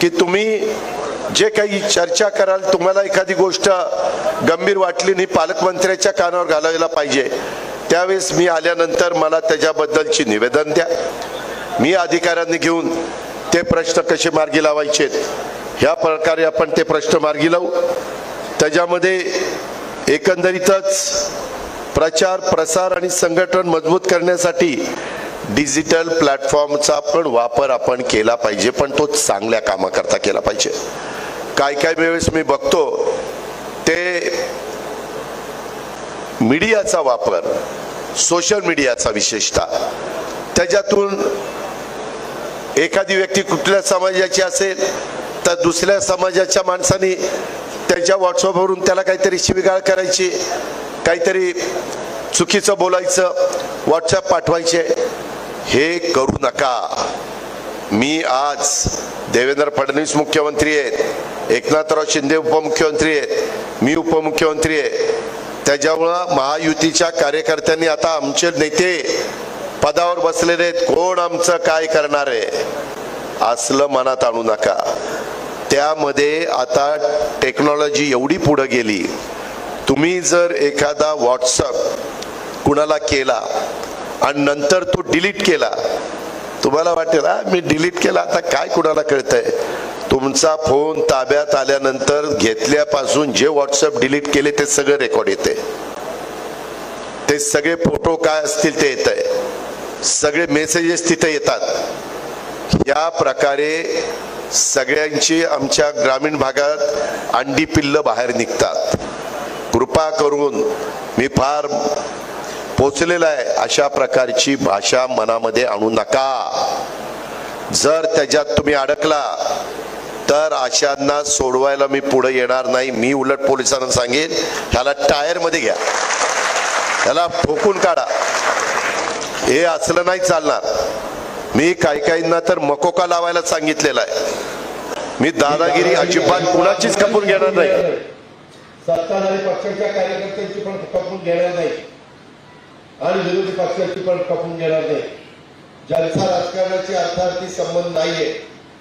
की तुम्ही जे काही चर्चा कराल तुम्हाला एखादी गोष्ट गंभीर वाटली नाही पालकमंत्र्याच्या कानावर घालायला पाहिजे. त्यावेळेस मी आल्यानंतर मला त्याच्याबद्दलची निवेदन द्या. मी अधिकाऱ्यांनी घेऊन ते प्रश्न कसे मार्गी लावायचे ह्या प्रकारे आपण ते प्रश्न मार्गी लावू. त्याच्यामध्ये एकंदरीतच प्रचार प्रसार आणि संघटन मजबूत करण्यासाठी डिजिटल प्लॅटफॉर्मचा पण वापर आपण केला पाहिजे पण तो चांगल्या कामाकरता केला पाहिजे. काय काय वेळेस मी बघतो ते मीडियाचा वापर सोशल मीडियाचा विशेषतः. त्याच्यातून एखादी व्यक्ती कुठल्या समाजाची असेल तर दुसऱ्या समाजाच्या माणसाने त्याच्या व्हॉट्सअपवरून त्याला काहीतरी शिविगाळ करायची काहीतरी चुकीचं बोलायचं व्हॉट्सअप पाठवायचे. हे करू नका. मी आज देवेंद्र फडणवीस मुख्यमंत्री आहेत एकनाथराव शिंदे उपमुख्यमंत्री आहेत मी उपमुख्यमंत्री आहे. त्याच्यामुळं महायुतीच्या कार्यकर्त्यांनी आता आमचे नेते पदावर बसलेले आहेत. कोण आमचं काय करणार आहे? असलं मनात आणू नका. त्यामध्ये आता टेक्नॉलॉजी एवढी पुढं गेली. तुम्ही जर एखादा व्हॉट्सअप कुणाला केला आणि नंतर तो डिलीट केला. तुम्हाला वाटेल मी डिलीट केला आता काय कुणाला कळतंय? तुमचा फोन ताब्यात आल्यानंतर घेतल्यापासून जे व्हॉट्सअप डिलीट केले ते सगळं रेकॉर्ड येते ते सगळे फोटो काय असतील ते येत आहे सगळे मेसेजेस तिथे येतात. या प्रकारे सगळ्यांची आमच्या ग्रामीण भागात अंडी पिल्लं बाहेर निघतात. कृपा करून मी फार पोचलेला आहे. अशा प्रकारची भाषा मनामध्ये आणू नका. जर त्याच्यात तुम्ही अडकला तर अशांना सोडवायला मी पुढे येणार नाही. मी उलट पोलिसांना सांगेन ह्याला टायरमध्ये घ्या. ह्याला ठोकून काढा. हे असलं नाही चालणार. मी काही काहींना तर मकोका लावायला सांगितलेला आहे. मी दादागिरी अजिबात कुणाचीच कपून घेणार नाही. सत्ताधारी पक्षाच्या कार्यकर्त्यांची पण खपून घेणार नाही. आणि विरोधी पक्षाची पण खपून घेणार नाही. ज्यांचा राजकारणाची अर्थार्थी संबंध नाहीये.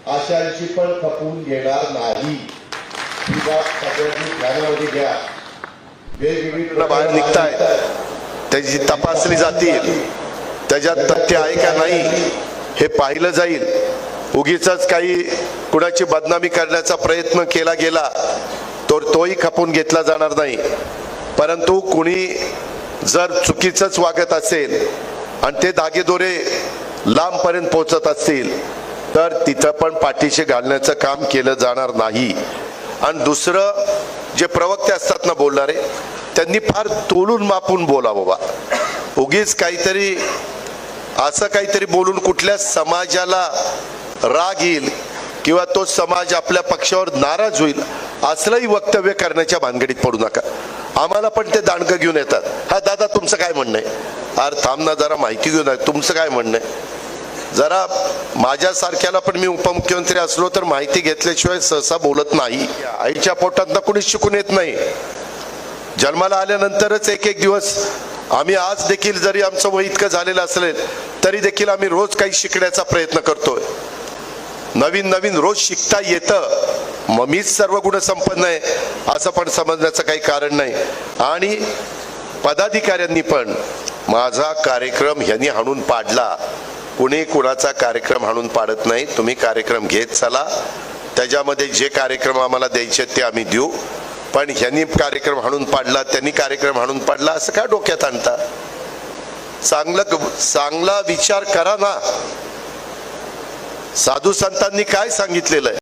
अशांची पण खपून घेणार नाही. ही बाब सगळ्यांनी ध्यानामध्ये घ्या. वेगवेगळी बाहेर निघताय त्याची तपासली जातील. त्याच्यात तथ्य आहे का नाही हे पाहिलं जाईल. उगीच काही कुणाची बदनामी करण्याचा प्रयत्न केला गेला तर तोही खपून घेतला जाणार नाही. परंतु कुणी जर चुकीचंच वागत असेल आणि ते दागेदोरे लांबपर्यंत पोचत असतील तर तिथं पण पाठीशी घालण्याचं काम केलं जाणार नाही. आणि दुसरं जे प्रवक्ते असतात ना बोलणारे त्यांनी फार तोलून मापून बोला बाबा उगीच काहीतरी असं काहीतरी बोलून कुठल्या समाजाला राग येईल किंवा तो समाज आपल्या पक्षावर नाराज होईल असलंही वक्तव्य करण्याच्या भानगडीत पडू नका. आम्हाला पण ते दांडकं घेऊन येतात. हा दादा तुमचं काय म्हणणं आहे? अरे थांब ना जरा माहिती घेऊन आहे तुमचं काय म्हणणं आहे? जरा माझ्यासारख्याला पण मी उपमुख्यमंत्री असलो तर माहिती घेतल्याशिवाय सहसा बोलत नाही. आईच्या पोटात कुणीच शिकून येत नाही. जन्माला आल्यानंतरच एक एक दिवस आम्ही आज देखील जरी आमचं वय इतकं झालेलं असेल तरी देखील आम्ही रोज काही शिकण्याचा प्रयत्न करतोय. नवीन नवीन रोज शिकता येतं. मग मीच सर्व गुण संपन्न आहे असं पण समजण्याचं काही कारण नाही. आणि पदाधिकाऱ्यांनी पण माझा कार्यक्रम ह्यांनी हाणून पाडला. कुणी कुणाचा कार्यक्रम हाणून पाडत नाही तुम्ही कार्यक्रम घेत चला. त्याच्यामध्ये जे कार्यक्रम आम्हाला द्यायचे ते आम्ही देऊ. पण ह्यांनी कार्यक्रम हाणून पाडला त्यांनी कार्यक्रम हाणून पाडला असं काय डोक्यात आणता? चांगलं चांगला विचार करा ना. साधू संतांनी काय सांगितलेलं आहे?